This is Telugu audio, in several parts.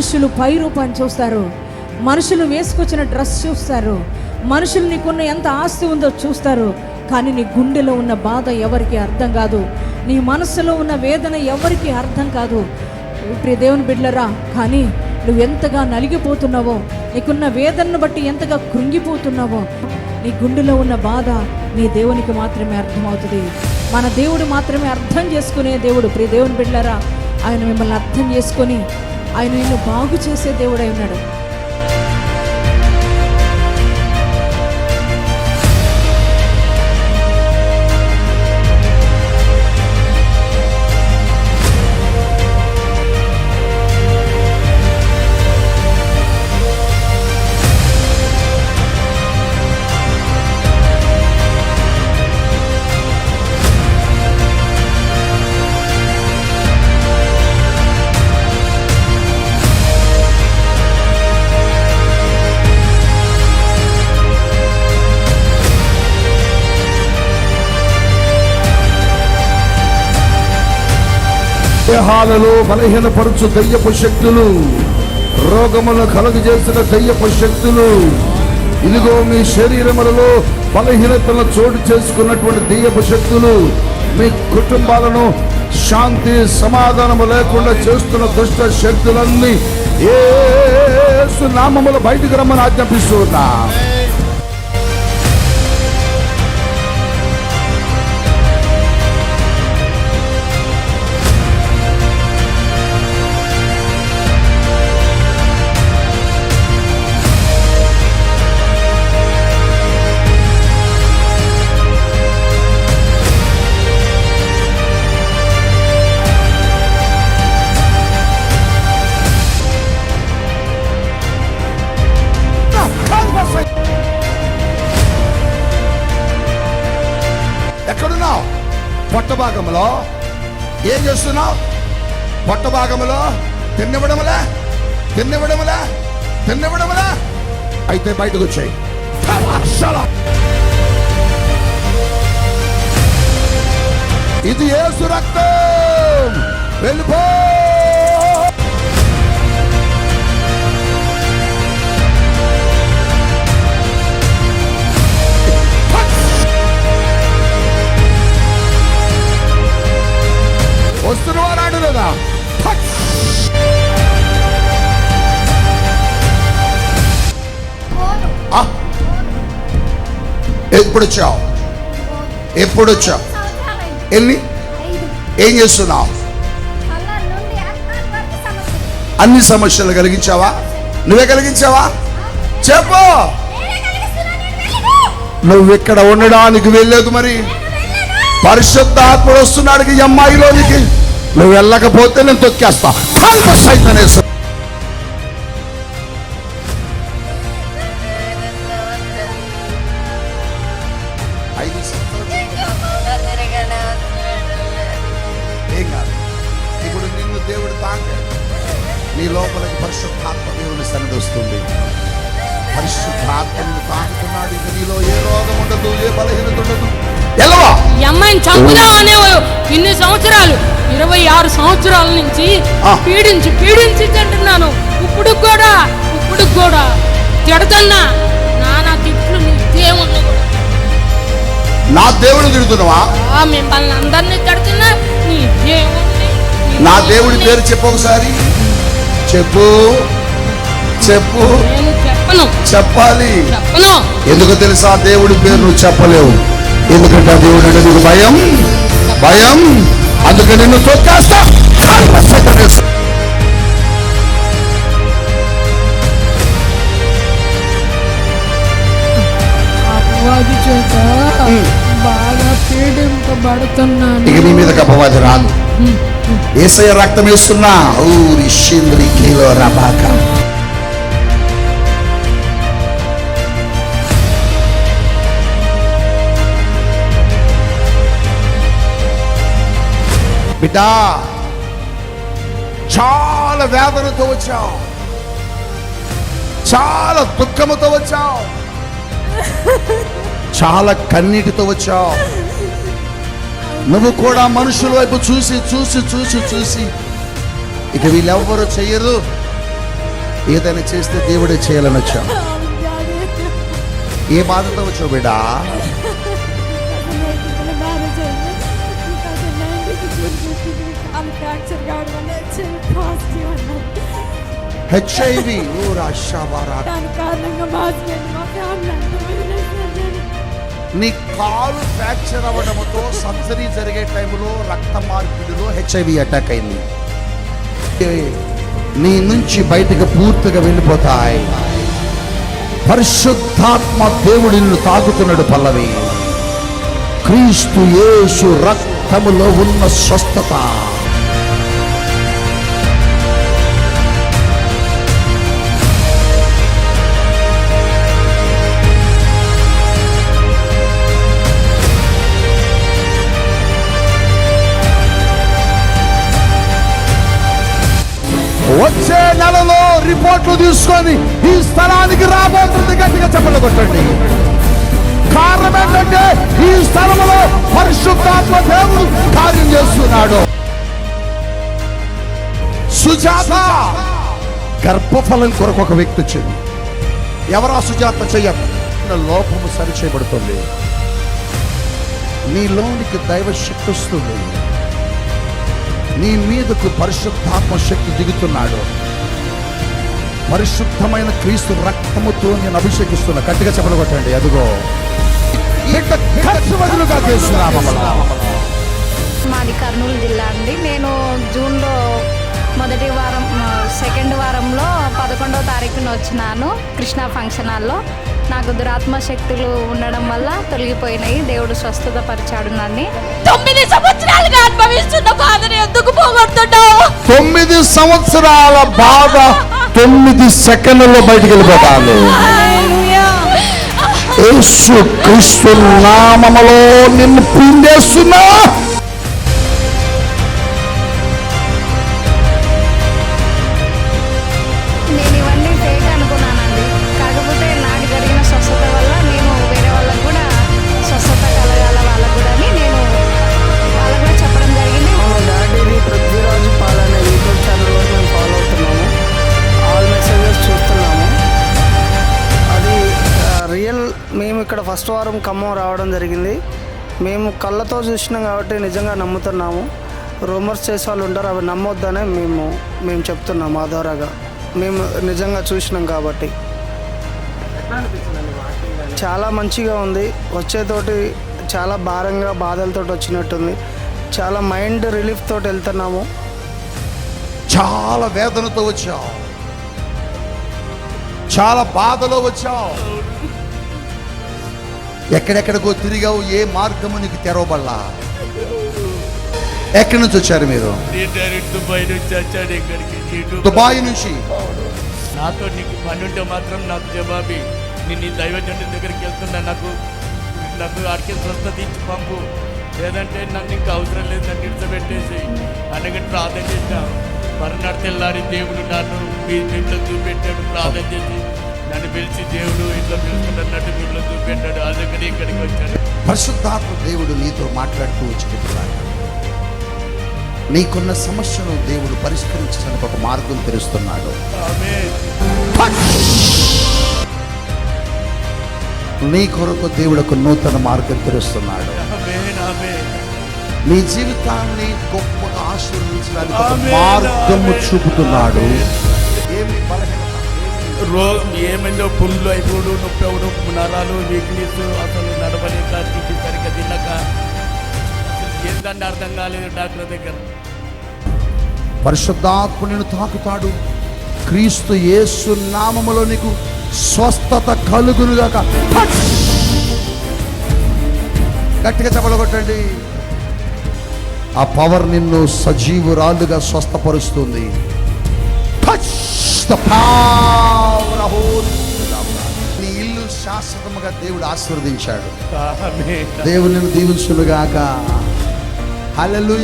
మనుషులు పై రూపాన్ని చూస్తారు. మనుషులు వేసుకొచ్చిన డ్రెస్ చూస్తారు. మనుషులు నీకున్న ఎంత ఆస్తి ఉందో చూస్తారు. కానీ నీ గుండెలో ఉన్న బాధ ఎవరికి అర్థం కాదు. నీ మనసులో ఉన్న వేదన ఎవరికి అర్థం కాదు. ప్రియ దేవుని బిడ్డలరా కానీ నువ్వు ఎంతగా నలిగిపోతున్నావో నీకున్న వేదనను బట్టి ఎంతగా కృంగిపోతున్నావో నీ గుండెలో ఉన్న బాధ నీ దేవునికి మాత్రమే అర్థమవుతుంది. మన దేవుడు మాత్రమే అర్థం చేసుకునే దేవుడు ప్రియ దేవుని బిడ్డలరా ఆయన మిమ్మల్ని అర్థం చేసుకొని ఆయన నిన్ను బాగు చేసే దేవుడై ఉన్నాడు. దేహాలలో బలహీనపరచు దయ్యపు శక్తులు రోగములు కలుగజేసిన దయ్యపు శక్తులు ఇదిగో మీ శరీరములలో బలహీనతలను చోటు చేసుకున్నటువంటి దయ్యపు శక్తులు మీ కుటుంబాలను శాంతి సమాధానము లేకుండా చేస్తున్న దుష్ట శక్తులన్నీ ఏ నామములు బయటకు రమ్మని ఆజ్ఞాపిస్తున్నా. చేస్తున్నావు? పొట్ట భాగంలో తిన్నివ్వడములే తిన్నివ్వడములే తిన్నివ్వడములే అయితే బయటకు వచ్చాయి. ఇది ఏసు రక్తం. వెళ్ళిపో. ఎప్పుడు వచ్చావు ఎప్పుడు వచ్చావు ఎన్ని? ఏం చేస్తున్నావు? అన్ని సమస్యలు కలిగించావా? నువ్వే కలిగించావా? చెప్పు! నువ్వు ఇక్కడ ఉండడానికి వెళ్ళలేదు మరి? పరిశుద్ధ వెళ్ళను. పరిశుద్ధాత్ముడు వస్తున్నాడు ఈ అమ్మాయిలోనికి. నువ్వు వెళ్ళకపోతే నేను తొక్కేస్తా. కాల్మ సైతనేశ్వర నీ లోపలికి పరిశుద్ధాత్మ దేవుని సన్నిధి వస్తుంది. పరిశుద్ధాత్మను తాకుతున్నాడు ఇక నీలో ఏ రోగం ఉండదు ఏ బలహీనత ఉండదు. ఈ అమ్మాయిని చంపుదామనే ఇన్ని సంవత్సరాలు ఇరవై ఆరు సంవత్సరాల నుంచి. పీడించి పీడించి తింటున్నాను. ఇప్పుడు కూడా ఇప్పుడు కూడా తిడుతున్నా. నానా తిట్లు నీ దేవుణ్ణి నా దేవుడు తిడుతున్నావా? మిమ్మల్ని అందరినీ తిడుతున్నా. నీ దేవుణ్ణి నీ దేవుడి. పేరు చెప్పు ఒకసారి. చెప్పు. చెప్పు. చెప్పాలి. ఎందుకు తెలుసా? దేవుడి పేరు నువ్వు చెప్పలేవు. ఎందుకంటే ఆ దేవుడు అంటే నీకు భయం. భయం. అందుకే నిన్ను తొక్కేస్తా. బాగా పీడింపబడుతున్నాను. ఇక నీ మీద అపవాది రాదు. ఏసయ రక్తం వేస్తున్నా. ఊరి షింద్రి కిలో రబాక. బిడ్డా చాలా వేదనతో వచ్చావు. చాలా దుఃఖముతో వచ్చావు. చాలా కన్నీటితో వచ్చావు. నువ్వు కూడా మనుషుల వైపు చూసి చూసి చూసి చూసి. ఇక వీళ్ళెవ్వరు చెయ్యరు. ఏదైనా చేస్తే దేవుడే చేయాలని వచ్చాం. ఏ బాధతో వచ్చావు బిడ్డా? హెచ్ఐవి ఓ రాషావారా దాని నీ కాలు ఫ్రాక్చర్ అవ్వడంతో సర్జరీ జరిగే టైంలో రక్త మార్పిడిలో హెచ్ఐవి అటాక్ అయింది. నీ నుంచి బయటకు పూర్తిగా వెళ్ళిపోతాయి. పరిశుద్ధాత్మ దేవుడు నిన్ను తాకుతున్నాడు పల్లవి. క్రీస్తు యేసు రక్తములో ఉన్న స్వస్థత. వచ్చే నెలలో రిపోర్ట్లు తీసుకొని ఈ స్థలానికి రాబోతుంది గట్టిగా చెప్పలు కొట్టండి. కారణం ఏంటంటే ఈ స్థలంలో పరిశుద్ధాత్మ దేవుడు కార్యం చేస్తున్నాడు. సుజాత గర్భఫలం కొరకు ఒక వ్యక్తి వచ్చింది. ఎవరా సుజాత చెయ్య లోపము సరి చేయబడుతుంది. నీలోనికి దైవ శక్తి వస్తుంది. నీ మీదకు పరిశుద్ధాత్మ శక్తి దిగుతున్నాడు. పరిశుద్ధమైన క్రీస్తు రక్తముతో నేను అభిషేకిస్తున్నా. గట్టిగా చెప్పగొట్టండి. అదిగో. మాది కర్నూలు జిల్లా అండి. నేను జూన్లో మొదటి వారం సెకండ్ వారంలో పదకొండవ తారీఖున వచ్చినాను కృష్ణా ఫంక్షన్ హాల్లో. నాకు దురాత్మ శక్తులు ఉండడం వల్ల తొలగిపోయినాయి. దేవుడు స్వస్థత పరిచాడు నన్ను. తొమ్మిది సంవత్సరాలుగా అనుభవిస్తున్న బాధని ఎందుకు పోగొడుతున్నావు తొమ్మిది సంవత్సరాల బాధ తొమ్మిది సెకండ్లలో బయటికి వెళ్ళిపోతాను యేసు క్రీస్తు నామములో నిన్ను పిండేస్తున్నా ఫస్ట్ వారం ఖమ్మం రావడం జరిగింది. మేము కళ్ళతో చూసినాం కాబట్టి నిజంగా నమ్ముతున్నాము. రూమర్స్ చేసే వాళ్ళు ఉంటారు అవి నమ్మొద్దనే మేము మేము చెప్తున్నాం ఆ ద్వారాగా. మేము నిజంగా చూసినాం కాబట్టి. చాలా మంచిగా ఉంది. వచ్చేతోటి చాలా భారంగా బాధలతో వచ్చినట్టుంది. చాలా మైండ్ రిలీఫ్ తోటి వెళ్తున్నాము. చాలా వేదనతో వచ్చావు. చాలా బాధలో వచ్చావు. ఎక్కడెక్కడికో తిరిగావు ఏ మార్గము నీకు తెరవబల్లా ఎక్కడి నుంచి వచ్చారు మీరు? నేను డైరెక్ట్ దుబాయ్ నుంచి. వచ్చాడు ఇక్కడికి దుబాయ్ నుంచి నాతో నీకు పని ఉంటే మాత్రం నాకు జవాబి. నేను నీ దైవజనుడి దగ్గరికి వెళ్తున్నా నాకు నాకు ఆడికి స్వస్థత ఇచ్చి పంపు. లేదంటే నన్ను ఇంకా అవసరం లేదు నన్ను ఇడిచబెట్టేసి అనగా ప్రార్థన చేసిన మరునాడు తెల్లారి దేవుడు నన్ను మీ ఇంట్లో చూపెట్టాడు ప్రార్థన చేసి. నన్ను పిలిచి దేవుడు ఇంట్లో పిలుచుకున్నట్టు ఇంట్లో చూపెట్టాడు. అందుకని ఇక్కడికి వచ్చాను పరిశుద్ధాత్మ దేవుడు నీతో మాట్లాడుతూ వచ్చినట్టున్నాడు. నీకున్న సమస్యను దేవుడు పరిష్కరించడానికి ఒక మార్గం తెరుస్తున్నాడు. ఆమె నీ కొరకు దేవుడు ఒక నూతన మార్గం తెరుస్తున్నాడు. నీ జీవితాన్ని గొప్పగా ఆశీర్వదించడానికి మార్గము చూపుతున్నాడు. ఏమి బలహీనత రో ఏమైందో పుండ్లు అయిపోడు నొప్పి అవడం నరాలు వీక్నెస్ అసలు నడవలేక తిండి సరిగ్గా తినక ఏంటంటే అర్థం కాలేదు డాక్టర్ దగ్గర. పరిశుద్ధాత్మ తాకుతాడు. క్రీస్తు యేసు నామములో నీకు స్వస్థత కలుగునుగాక. గట్టిగా చెప్పలగొట్టండి ఆ పవర్ నిన్ను సజీవురాలుగా స్వస్థపరుస్తుంది. టచ్ ద పవర్ హోలీ నీ ఇల్లు శాశ్వతముగా దేవుడు ఆశీర్వదించాడు. దేవుని నిన్ను దీవించునుగాక. పేరు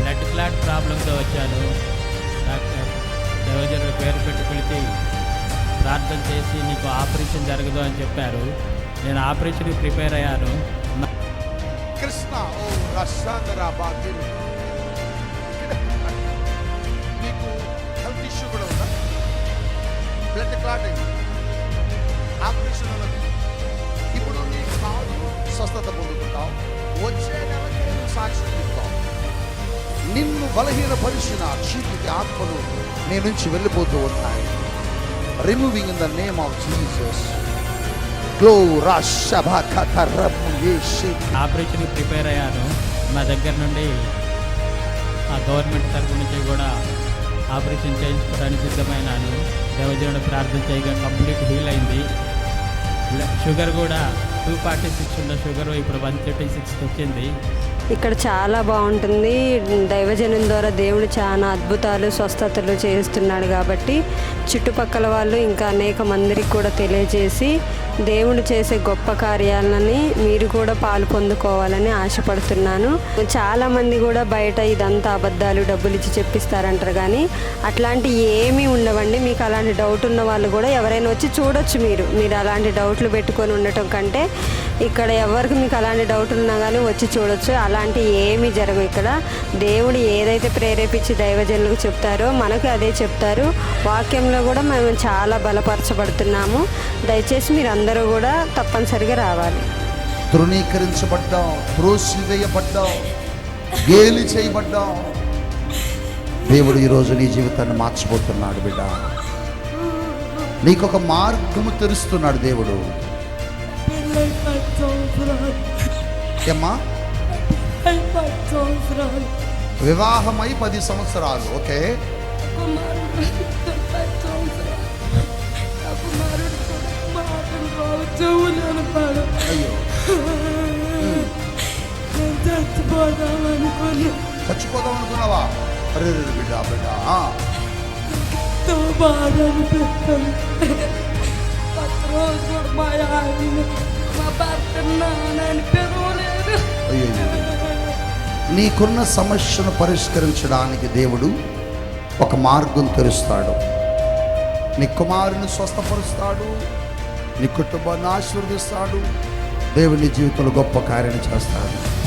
బ్లడ్ క్లాట్ ప్రాబ్లంతో వచ్చాను. డాక్టర్ దేవజనుడు పేరు పెట్టి పిలిచి ప్రార్థన చేసి నీకు ఆపరేషన్ జరగదు అని చెప్పారు. నేను ఆపరేషన్కి ప్రిపేర్ అయ్యాను. కృష్ణ ఓ మీకు హెల్త్ ఇష్యూ కూడా ఉందా? బ్లడ్ క్లాట్ అయింది. ఆపరేషన్ ఇప్పుడు నీ కాలు స్వస్థత పొందుకుంటావు. వచ్చే నెలకి నేను సాక్ష్యం చెప్తావు. నిన్ను బలహీనపరిచిన చీకటి ఆత్మలు నీ నుంచి వెళ్ళిపోతూ ఉన్నాయి removing in the name of Jesus ఆపరేషన్కి ప్రిపేర్ అయ్యాను. మా దగ్గర నుండి ఆ గవర్నమెంట్ తరపు నుంచి కూడా ఆపరేషన్ చేయించుకోవడానికి సిద్ధమైనాను. దేవజనుడు ప్రార్థన చేయగా కంప్లీట్ హీల్ అయింది. షుగర్ కూడా టూ ఫార్టీ సిక్స్ ఉన్న షుగర్ ఇప్పుడు వన్ థర్టీ సిక్స్కి వచ్చింది. ఇక్కడ చాలా బాగుంటుంది. దైవజనం ద్వారా దేవుడు చాలా అద్భుతాలు స్వస్థతలు చేస్తున్నాడు కాబట్టి చుట్టుపక్కల వాళ్ళు ఇంకా అనేక మందికి కూడా తెలియజేసి దేవుడు చేసే గొప్ప కార్యాలని మీరు కూడా పాలు పొందుకోవాలని ఆశపడుతున్నాను. చాలామంది కూడా బయట ఇదంతా అబద్ధాలు డబ్బులు ఇచ్చి చెప్పిస్తారంటారు కానీ అట్లాంటి ఏమీ ఉండవండి. మీకు అలాంటి డౌట్ ఉన్న వాళ్ళు కూడా ఎవరైనా వచ్చి చూడొచ్చు మీరు. మీరు అలాంటి డౌట్లు పెట్టుకొని ఉండటం కంటే ఇక్కడ ఎవరికి మీకు అలాంటి డౌట్ ఉన్నా కానీ వచ్చి చూడొచ్చు. అలాంటి ఏమీ జరగవు ఇక్కడ. దేవుడు ఏదైతే ప్రేరేపించి దైవజనులకు చెప్తారో మనకు అదే చెప్తారు. వాక్యంలో కూడా మేము చాలా బలపరచబడుతున్నాము. దయచేసి మీరు అందరూ కూడా తప్పనిసరిగా రావాలి. తృణీకరించబడ్డాం త్రోసివేయబడ్డాం గేలి చేయబడ్డాం. దేవుడు ఈరోజు నీ జీవితాన్ని మార్చిపోతున్నాడు బిడ్డ. నీకొక మార్గము తెరుస్తున్నాడు దేవుడు. ఏమ్మా? వివాహమై పది సంవత్సరాలు ఓకే. అయ్యో చచ్చిపోదాం అనుకున్నావా అరే రే, బిడ్డ బిడ్డ ఆ. నీకున్న సమస్యను పరిష్కరించడానికి దేవుడు ఒక మార్గం తెరుస్తాడు. నీ కుమారుని స్వస్థపరుస్తాడు. నీ కుటుంబాన్ని ఆశీర్వదిస్తాడు. దేవుని జీవితంలో గొప్ప కార్యం చేస్తాడు.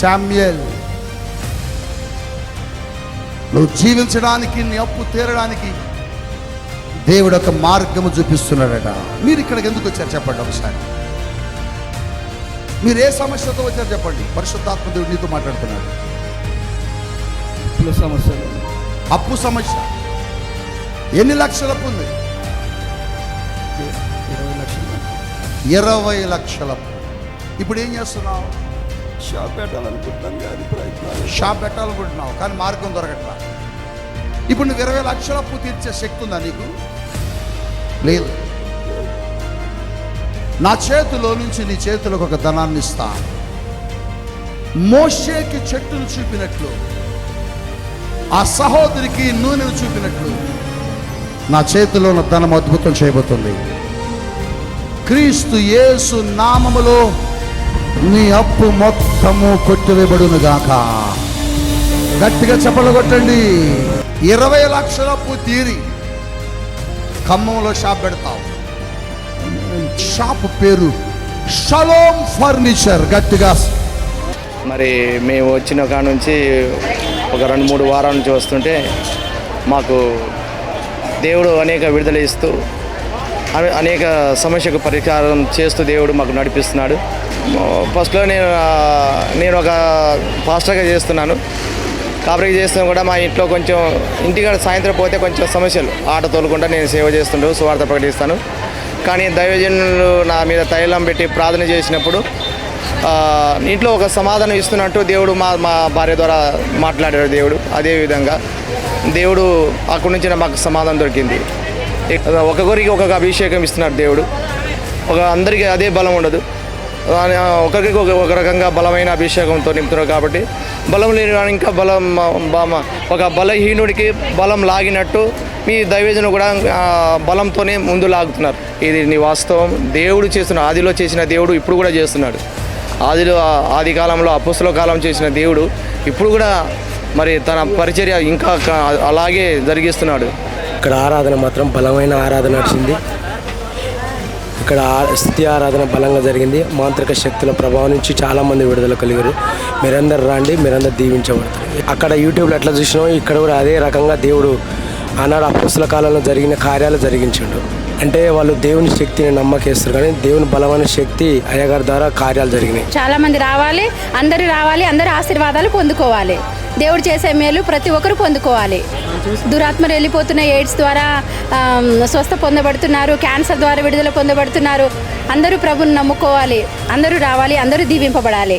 శామ్యల్ నువ్వు జీవించడానికి నీ అప్పు తీరడానికి దేవుడు ఒక మార్గము చూపిస్తున్నాడట. మీరు ఇక్కడికి ఎందుకు వచ్చారు చెప్పండి ఒకసారి. మీరు ఏ సమస్యతో వచ్చారు చెప్పండి. పరిశుద్ధాత్మ దేవుడు నీతో మాట్లాడుతున్నాడు. సమస్యలు. అప్పు సమస్య. ఎన్ని లక్షల అప్పు ఉంది? ఇరవై లక్షలు. ఇరవై లక్షల అప్పు. ఇప్పుడు ఏం చేస్తున్నావు? షాప్ పెట్టాలనుకుంటున్నాను కానీ ప్రయత్నాలు. షాప్ పెట్టాలనుకుంటున్నావు కానీ మార్గం దొరకట్లా. ఇప్పుడు నువ్వు ఇరవై లక్షల అప్పు తీర్చే శక్తి ఉందా నీకు? లేదు. నా చేతిలో నుంచి నీ చేతులకు ఒక ధనాన్ని ఇస్తా. మోషేకి చెట్టును చూపినట్లు ఆ సహోదరికి నూనెను చూపినట్లు నా చేతిలో ఉన్న ధనం అద్భుతం చేయబోతుంది. క్రీస్తు యేసు నామములో నీ అప్పు మొత్తము కొట్టివేయబడునుగాక. గట్టిగా చెప్పలు కొట్టండి ఇరవై లక్షల అప్పు తీరి ఖమ్మంలో షాప్ పెడతావు. షాప్ పేరు షలోమ్ ఫర్నిచర్ గట్టిగా. మరి మేము వచ్చిన కాడ నుంచి ఒక రెండు మూడు వారాల నుంచి వస్తుంటే మాకు దేవుడు అనేక విడుదల ఇస్తూ అనేక సమస్యకు పరిష్కారం చేస్తూ దేవుడు మాకు నడిపిస్తున్నాడు. ఫస్ట్లో నేను నేను ఒక పాస్టర్గా చేస్తున్నాను. కాబట్టి చేస్తున్నా కూడా మా ఇంట్లో కొంచెం ఇంటికాడ సాయంత్రం పోతే కొంచెం సమస్యలు. ఆట తోలకుండా నేను సేవ చేస్తుంటూ సువార్త ప్రకటిస్తాను. కానీ దైవజనులు నా మీద తైలం పెట్టి ప్రార్థన చేసినప్పుడు ఇంట్లో ఒక సమాధానం ఇస్తున్నట్టు దేవుడు మా మా భార్య ద్వారా మాట్లాడాడు దేవుడు. అదేవిధంగా దేవుడు అక్కడి నుంచి మాకు సమాధానం దొరికింది. ఒకరికి ఒక్కొక్కరికి ఒక్కొక్క అభిషేకం ఇస్తున్నాడు దేవుడు. ఒక అందరికీ అదే బలం ఉండదు. ఒకరికి ఒక ఒక రకంగా బలమైన అభిషేకంతో నింపుతున్నారు కాబట్టి బలం లేని ఇంకా బలం బ- ఒక బలహీనుడికి బలం లాగినట్టు మీ దైవజను కూడా బలంతోనే ముందు లాగుతున్నారు. ఇది నీ వాస్తవం. దేవుడు చేస్తున్న ఆదిలో చేసిన దేవుడు ఇప్పుడు కూడా చేస్తున్నాడు. ఆదిలో ఆది కాలంలో అపుస్తుల కాలం చేసిన దేవుడు ఇప్పుడు కూడా మరి తన పరిచర్య ఇంకా అలాగే జరిగిస్తున్నాడు. ఇక్కడ ఆరాధన మాత్రం బలమైన ఆరాధన నడిచింది. ఇక్కడ ఆ- స్థితి ఆరాధన బలంగా జరిగింది. మాంత్రిక శక్తుల ప్రభావం నుంచి చాలామంది విడుదల కలిగారు. మీరందరు రండి మీరందరు దీవించబడతారు. అక్కడ యూట్యూబ్లో ఎట్లా చూసినా ఇక్కడ కూడా అదే రకంగా దేవుడు ఆనాడు అపుస్తుల కాలంలో జరిగిన కార్యాలు జరిగించాడు. అంటే వాళ్ళు దేవుని శక్తిని నమ్మకేస్తారు కానీ దేవుని బలమైన శక్తి అయ్యగారి ద్వారా కార్యాలు జరిగినాయి. చాలా మంది రావాలి అందరూ రావాలి అందరూ ఆశీర్వాదాలు పొందుకోవాలి. దేవుడు చేసే మేలు ప్రతి ఒక్కరు పొందుకోవాలి. దురాత్మలు వెళ్ళిపోతున్న ఎయిడ్స్ ద్వారా స్వస్థ పొందబడుతున్నారు క్యాన్సర్ ద్వారా విడుదల పొందబడుతున్నారు. అందరూ ప్రభుని నమ్ముకోవాలి అందరూ రావాలి అందరూ దీవింపబడాలి.